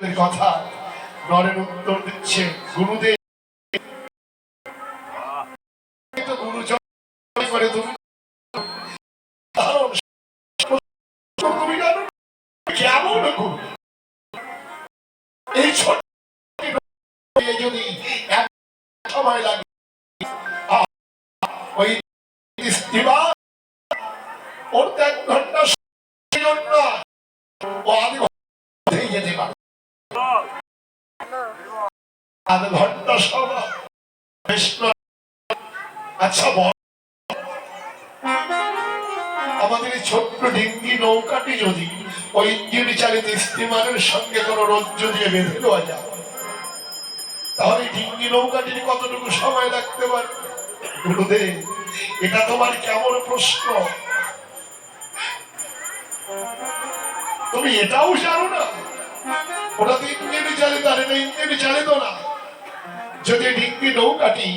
কথা। নরেন উত্তর দিচ্ছে গুরুদেব ডিঙ্গি নৌকাটি যদি ওই ইঞ্জিন চালিত স্টিমারের সঙ্গে কোনো রজ্জু দিয়ে বেঁধে দেওয়া যায়, তাহলে ডিঙ্গি নৌকাটির কতটুকু সময় লাগতে পারে? এটা তোমার কেমন প্রশ্ন? তুমি এটাও জানো না? ওটা তো ইঞ্জিন চালিত, আর এটা ইঞ্জিন চালিত না। যদি ডিঙ্গি নৌকাটি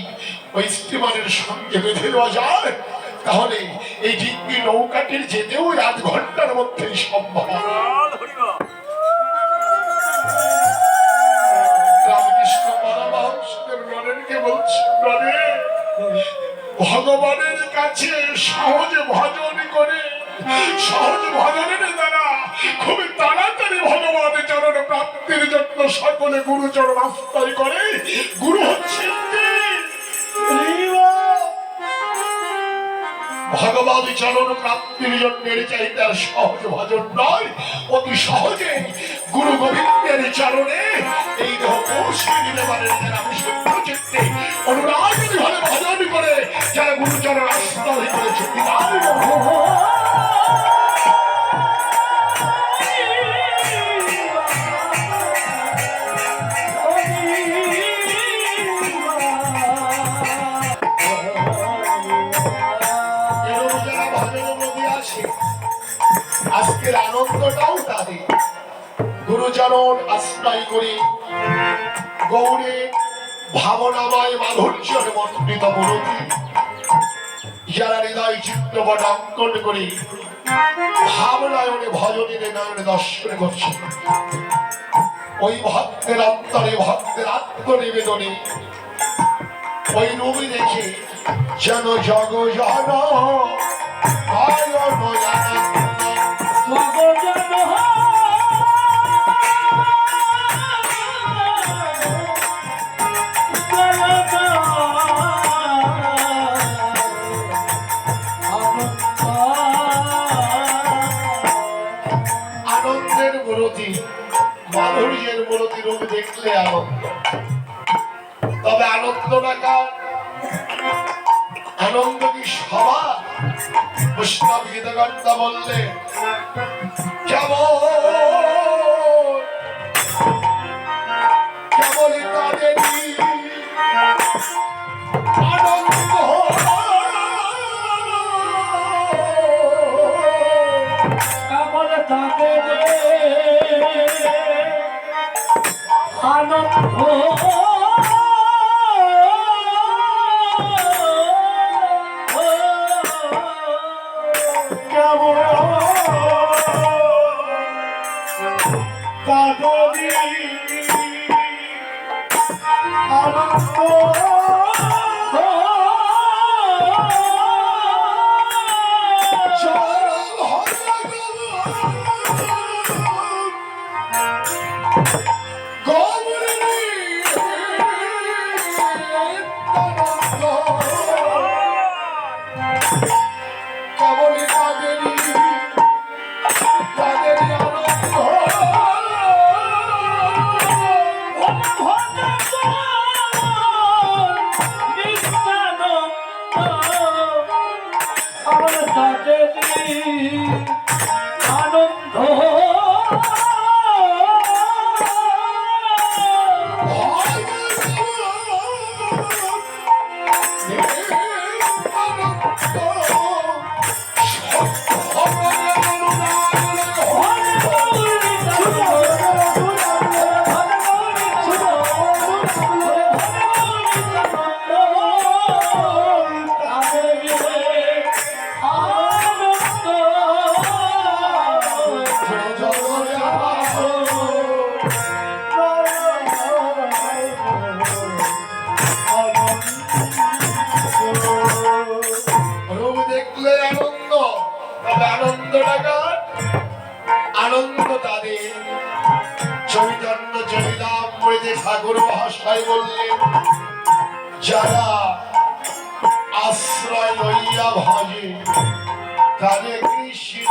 ওই স্টিমারের সঙ্গে বেঁধে দেওয়া যায় তাহলে এই ডিঙ্গি নৌকাটির যেতেও আধ ঘণ্টার মধ্যেই সম্ভব রামকৃষ্ণ পরমহংসদের নরেনকে বলছে নরেন ভগবানের কাছে সহজ ভজন করে সহজ ভজনের দ্বারা খুবই তাড়াতাড়ি ভগবানের চরণ প্রাপ্তির জন্য সকলে গুরুচরণ আশ্রয় করে। গুরু হচ্ছে? ভগবান চরণ প্রাপ্তির জন্য এর চাইতে আর সহজ ভজন নয়। অতি সহজে গুরু গোবিন্দের চরণে এই দেহ পৌঁছে পারেন যারা আমি শুদ্ধ চিত্তে অনুরাগ ভজন করে যারা গুরুচরণ আশ্রয় আজকের আনন্দটাও তাদের। গুরুচরণ আশ্রয় করে গৌরে ভাবনাময় মাধুর্যের মন্ডিত মূরতি, যারা হৃদয় চিত্রপট অঙ্কন করে ভাবনায়নে ভজনের নয়নে দর্শন করছে। ওই ভক্তের অন্তরে, ভক্তের আত্মনিবেদনে ওই রূপে দেখে যেন জগ জন নয়ন আনন্দ কেমন Oh, তাদের কৃষ্ণ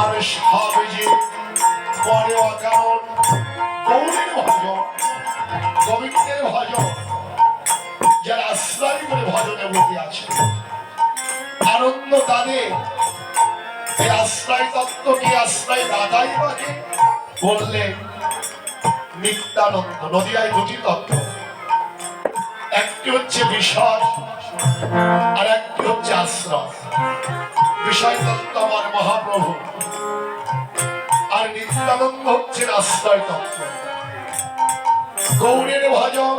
আর সব যে পরে অকারণ গৌরের ভজন, গোবিন্দের ভজন, যারা আশ্রয় করে ভজনে বসে আছে। আনন্দ তাদের এই আশ্রয় তত্ত্ব কি, আশ্রয় দাদাই বাজে বললেন, নিত্যানন্দ, নদিয়ায় দুটি তত্ত্ব। একটি হচ্ছে বিশ্বাস আর একটি হচ্ছে আশ্রয়। বিষয় তত্ত্ব আমার মহাপ্রভু, আর নিত্যানন্দ হচ্ছে আশ্রয় তত্ত্ব। গৌরের ভজন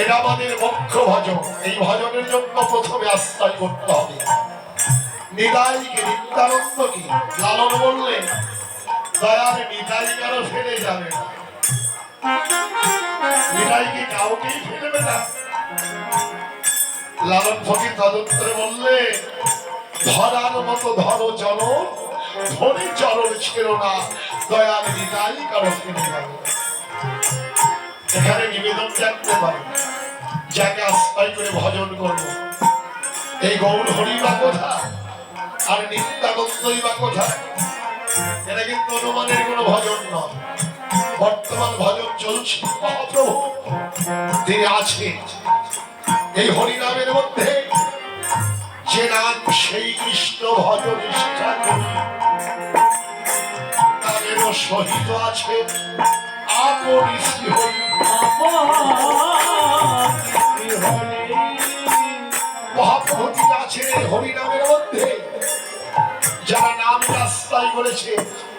এটা আমাদের মুখ্য ভজন। এই ভজনের জন্য প্রথমে আশ্রয় করতে হবে। নিদাইকে নিত্যানন্দকে, লালন বললেন দয়ার নিদাই কেন ফেলে যাবে। না লালন ফকির তদন্তরে বললে ধরার মতো ধরো চল ধরে চরণ ছিল না দয়াল নিতাই কারও ফিরে গেল এখানে নিবেদন জানতে পারে, যাকে আশ্রয় করে ভজন করব। এই গৌর হরি বা কোথা, আর নিত্যানন্দই বা কোথা, এটা কিন্তু অনুমানের কোনো ভজন নয়। বর্তমান ভজন চলছে। মহাপ্রভু, তিনি আছেন। এই হরিনামের মধ্যে যে নাম সেই কৃষ্ণ ভজ নিষ্ঠা সহিত আছে আপনি মহাপ্রভু, তিনি হরিনামের মধ্যে। যারা নাম আশ্রয় করেছে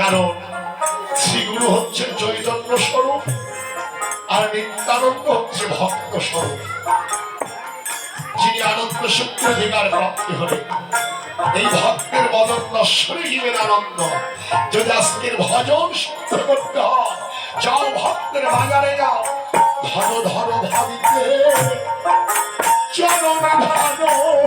কারণ শ্রীগুরু হচ্ছেন চৈতন্য স্বরূপ আর নিত্যানন্দ হচ্ছে ভক্ত স্বরূপ। যিনি আনন্দ সূত্র অধিকার প্রাপ্তি হলেন, এই ভক্তের বদন নশ্বরে জীবের আনন্দ। যদি আজকের ভজন শুদ্ধ করতে হয়, যাও ভক্তের বাজারে যাও। ধর ধর ভাবিতে চরণ ধর।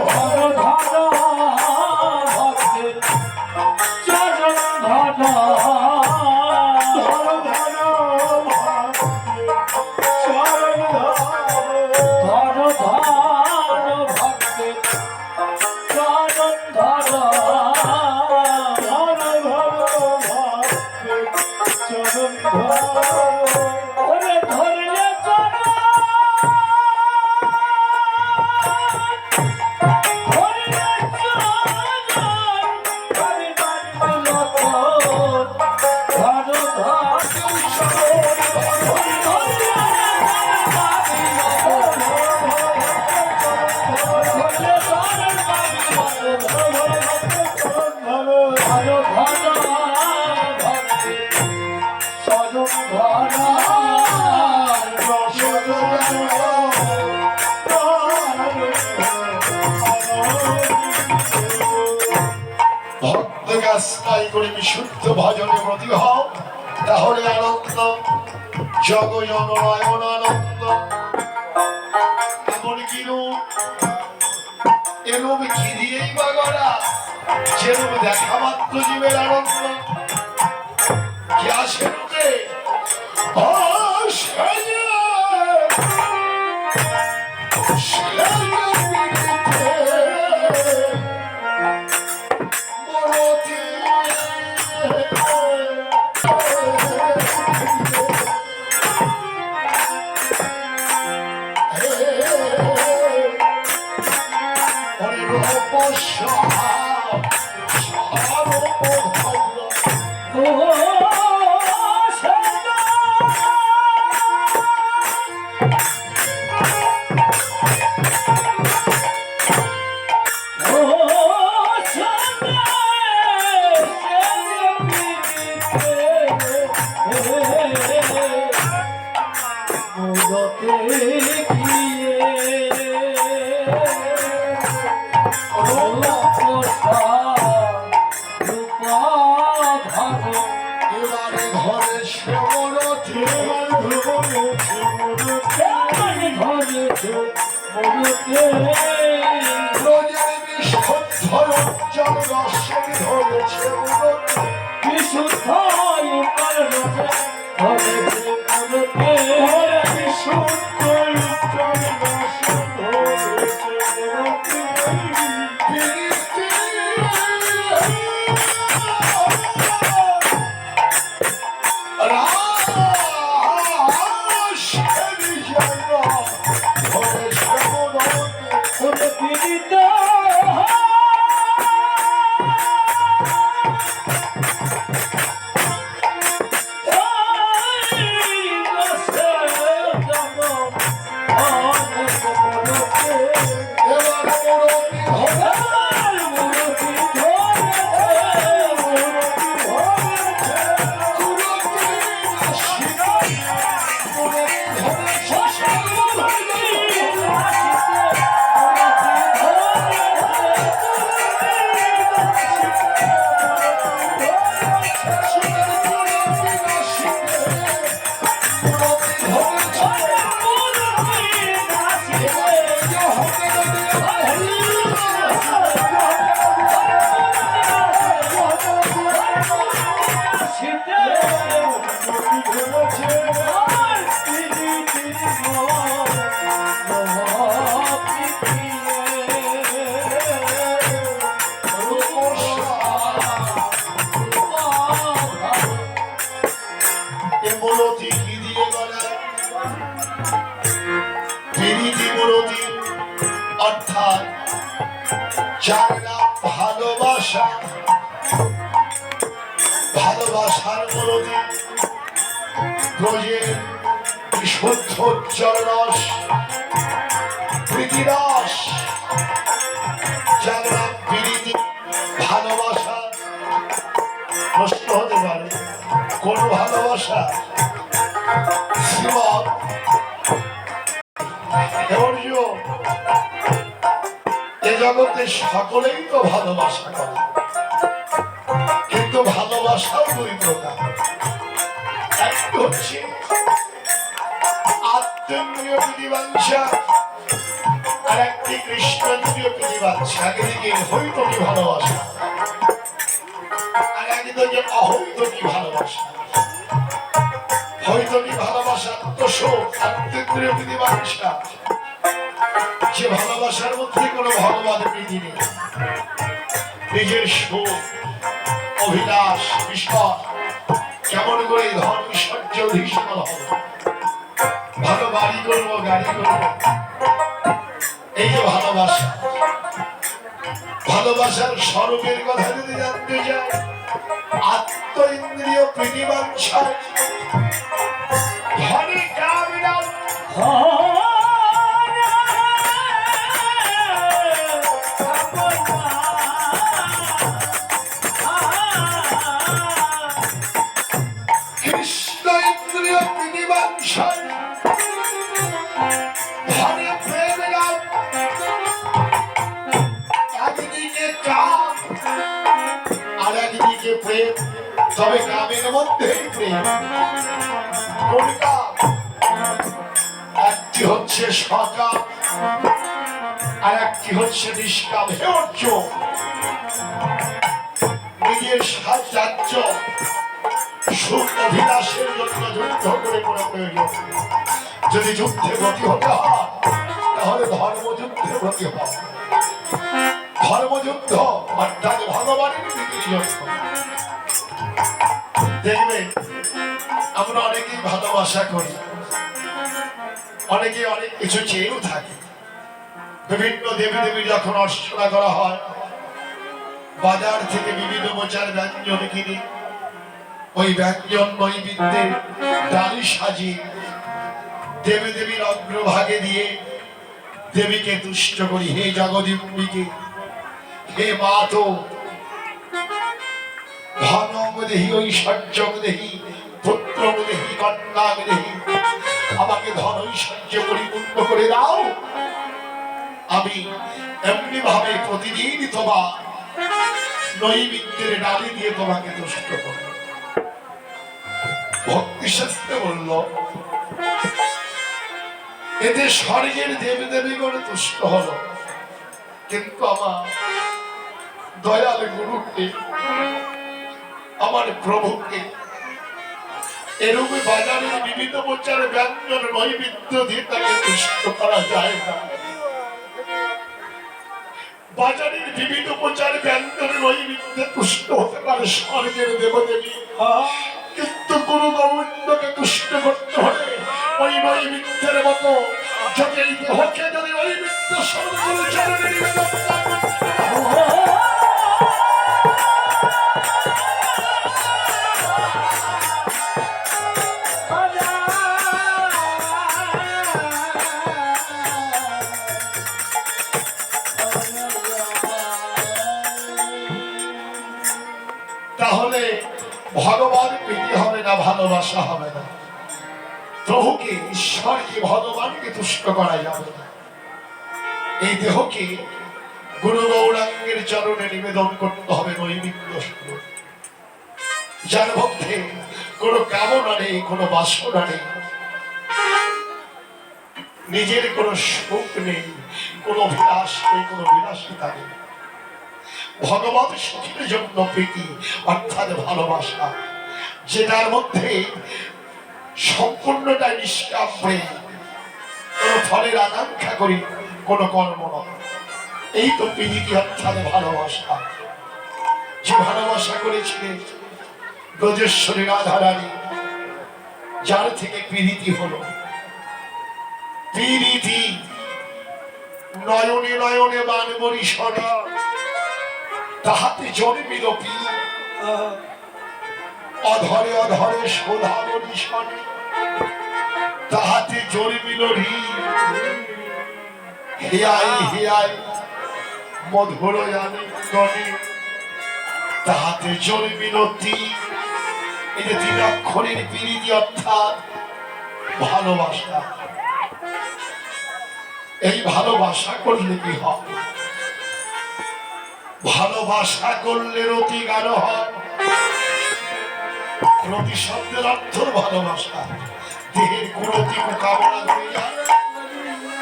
প্রতি হও তাহলে আনন্দ জগ জনরায়ণ আনন্দ এমন কিরূপ এরূপ কি দিয়েই বা গড়া যেরূপ দেখা মাত্র জীবের আনন্দ Oh. যার ভালোবাসা। ভালোবাসার মূলতি ব্রজের বিশুদ্ধ জলরস জগতে সকলেই তো ভালোবাসা করে। কিন্তু ভালোবাসাও দুই প্রকার। হচ্ছে আর একটি ভালোবাসা। আর একদিকে অহৈতকি ভালোবাসা। হয়তনি ভালোবাসা যে ভালোবাসার মধ্যে কোনো ভগবান প্রীতি নেই। নিজের সুখ, অভিলাষ বিষয় কেমন করে ধর্ম সহ্য ভীষণ হবে ভালো বাড়ি করব, গাড়ি করব। এই যে ভালোবাসা। ভালোবাসার স্বরূপের কথা যদি জানতে চাই আত্ম ইন্দ্রিয় প্রীতিবাঞ্ছায় ধনী কামিনা প্রেম তবে কামের মধ্যেই একটি হচ্ছে সকাম আর একটি হচ্ছে নিষ্কাম হে নিজের রাজ্য সুখ জন্য যুদ্ধ করে কোনো প্রয়োজন। যদি যুদ্ধে ব্রতী হতে হয় তাহলে ধর্মযুদ্ধে ব্রতী হয় ধর্মযুদ্ধ অর্থাৎ ভগবানের বিধির যুদ্ধ দেখবে, আমরা অনেকেই ভালোবাসা করি। অনেকে অনেক কিছু চেয়েও থাকে। বিভিন্ন দেবী যখন অর্চনা করা হয়, বাজার থেকে বিভিন্ন মোচার ব্যঞ্জন কিনে, ওই ব্যঞ্জন নৈবিদ্যের ডালি সাজিয়ে দেবী দেবীর অগ্রভাগে দিয়ে দেবীকে তুষ্ট করি। হে জগদীম্বিকে হে মা তো ধনম দেহি ঐশ্বর্য দেহি পুত্র দেহি কন্যা দেহি আমাকে ধন ঐশ্বর্য পরিপূর্ণ করে দাও। আমি এমনি ভাবে প্রতিদিন তোমার নৈমিত্রের ডালি দিয়ে তোমাকে তুষ্ট করব। ভক্তি শাস্ত্রে বলল, এতে স্বর্গের দেবী দেবী করে তুষ্ট হলো। কিন্তু আমার দয়াল গুরুকে, আমার প্রভুকে। এরূপে বাজারের বিভিন্ন প্রচার ব্যঞ্জন নৈবিদ্য দিয়ে তাকে তুষ্ট করা যায় না। বাজারের বিভিন্ন প্রচার ব্যঞ্জন নৈবিদ্যে তুষ্ট হতে পারে স্বর্গের দেবদেবী। কিন্তু গুরু গোবিন্দকে তুষ্ট করতে হলে ওই নৈবিদ্যের মতো যদি দেহকে যদি নৈবিদ্য সর্বগুরু চরণে নিবেদন করতে বাসনা নেই নিজের কোনো সুখ নেই, কোনো অভিলাষ নেই, কোনো বিলাসিতা নেই। ভগবত সুখের জন্য প্রীতি, অর্থাৎ ভালোবাসা, যেটার মধ্যে সম্পূর্ণটা নিষ্কাম হয়ে কোনো ফলের আকাঙ্ক্ষা করি, কোনো কর্ম নয়। এই তো প্রীতি, অর্থাৎ ভালোবাসা। যে ভালোবাসা করেছিলেন ব্রজেশ্বরী রাধারানী যার থেকে প্রীতি হলো। প্রীতি নয়নে নয়নে বান বরিশনে তাহাতে জন্মিল পি অধরে অধরে শোধা বরিশনে তাহাতে জন্মিল রি হিয়াই হিয়াই, মধুর জানি তাহাতে জন্মিল তি এই অর্থাৎ ভালোবাসা। এই ভালোবাসা করলে কি হবে ভালোবাসা করলে রতি গাঢ় হয়। রতি শব্দের অর্থ ভালোবাসা। দেহের কুরতি কামনা করে যায়।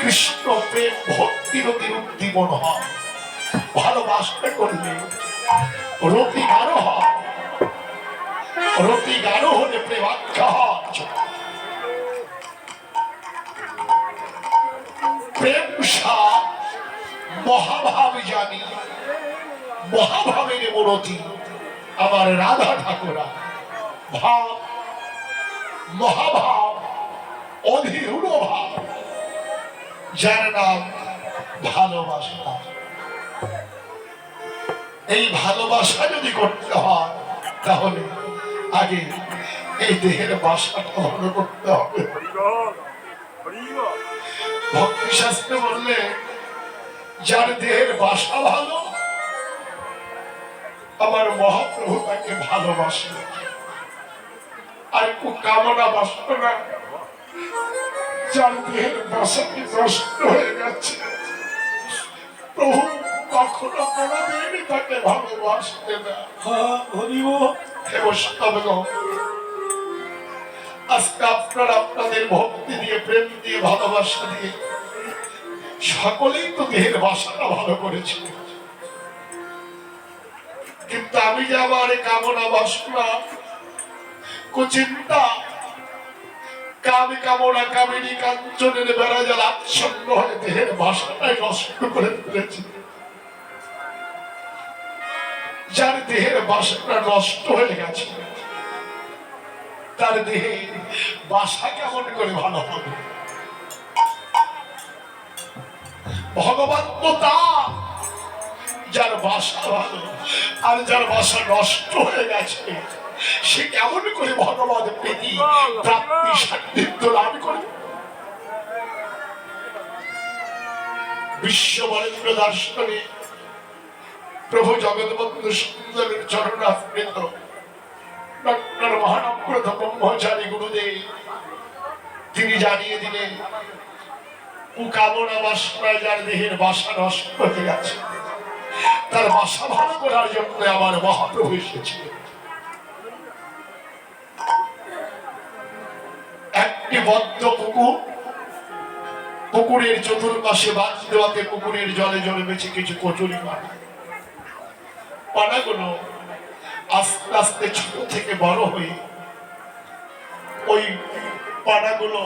কৃষ্ণ প্রেম, ভক্তি রতির উদ্দীপন হয়। ভালোবাসা করলে রতি গাঢ় হয়। গাঢ় হলে প্রেমাখ্যা হয় প্রেম সাপ মহাভাব জানি, মহাভাবের মূরতি আমার রাধা ঠাকুরা, ভাব, মহাভাব, অধীর ভাব, যার নাম ভালোবাসা। এই ভালোবাসা যদি করতে হয়, তাহলে আগে এই দেহের বাসাটা ভালো করতে হবে। ভক্তি শাস্ত্রে বললে, যার দেহের বাসা ভালো, আমার মহাপ্রভু তাকে ভালোবাসে। আর খুব কামনা বাসনা, যার দেহের বাসাটি নষ্ট হয়ে গেছে? প্রভু কখনো কোনোদিনই তাকে ভালোবাসবে না। হরিব। আজকে আপনারা আপনাদের ভক্তি দিয়ে, প্রেম দিয়ে, ভালোবাসা দিয়ে সকলেই তো দেহের বাসাটা ভালো করেছে। কিন্তু আমি যে আমার কামনা বাসনা, কুচিন্তা, কামি, কামনা, কামিনী, কাঞ্চনের বেড়া জল আচ্ছন্ন হয়ে দেহের বাসাটাই নষ্ট করে ফেলেছি। যার দেহের বাসনা নষ্ট হয়ে গেছে, তার দেহে বাসা কেমন করে ভালো হবে? ভগবান তো তা, যার বাসা ভালো আর যার বাসা নষ্ট হয়ে গেছে, সে কেমন করে ভগবান প্রীতি প্রাপ্তি সান্নিধ্য লাভ করে? বিশ্ব বরেন্দ্র দার্শনিক প্রভু জগৎবন্ধু সুন্দরের ডক্টর মহানব্রত ব্রহ্মচারী গুরুদেব, তিনি জানিয়ে দিলেন বাসনায় যার দেহের বাসা নষ্ট হয়ে গেছে, তার বাসা ভালো করার জন্য আমার মহাপ্রভু এসেছিল একটি বদ্ধ পুকুর, পুকুরের চতুর্পাশে বাঁধ দেওয়াতে পুকুরের জলে জলে জন্মেছে কিছু কচুরি পানা পানাগুলো আস্তে আস্তে ছোট থেকে বড় হয়ে ওই পানাগুলো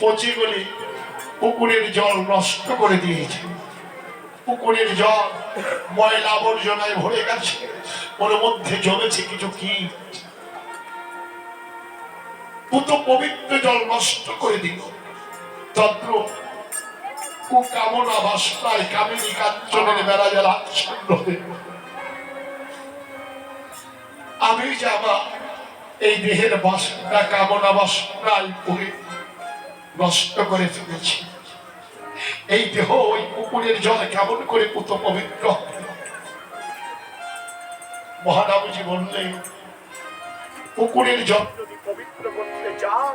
পচে গলে পুকুরের জল নষ্ট করে দিয়েছে। পুকুরের জল ময়লা আবর্জনায় ভরে গেছে, ওর মধ্যে জমেছে কিছু কি পবিত্র জল নষ্ট করে দিল। তন্ত্র কুকামনা বাসনায় কামিনী কাঞ্চনের বেড়া জল আচ্ছন্ন হয়ে। আমি যাবা এই দেহের বাসনা, কামনা বাসনায় পড়ে নষ্ট করে ফেলেছি এই দেহ ওই পুকুরের জল কেমন করে পুত পবিত্র হবে? মহানামজি বললেন, পুকুরের জল যদি পবিত্র করতে চাও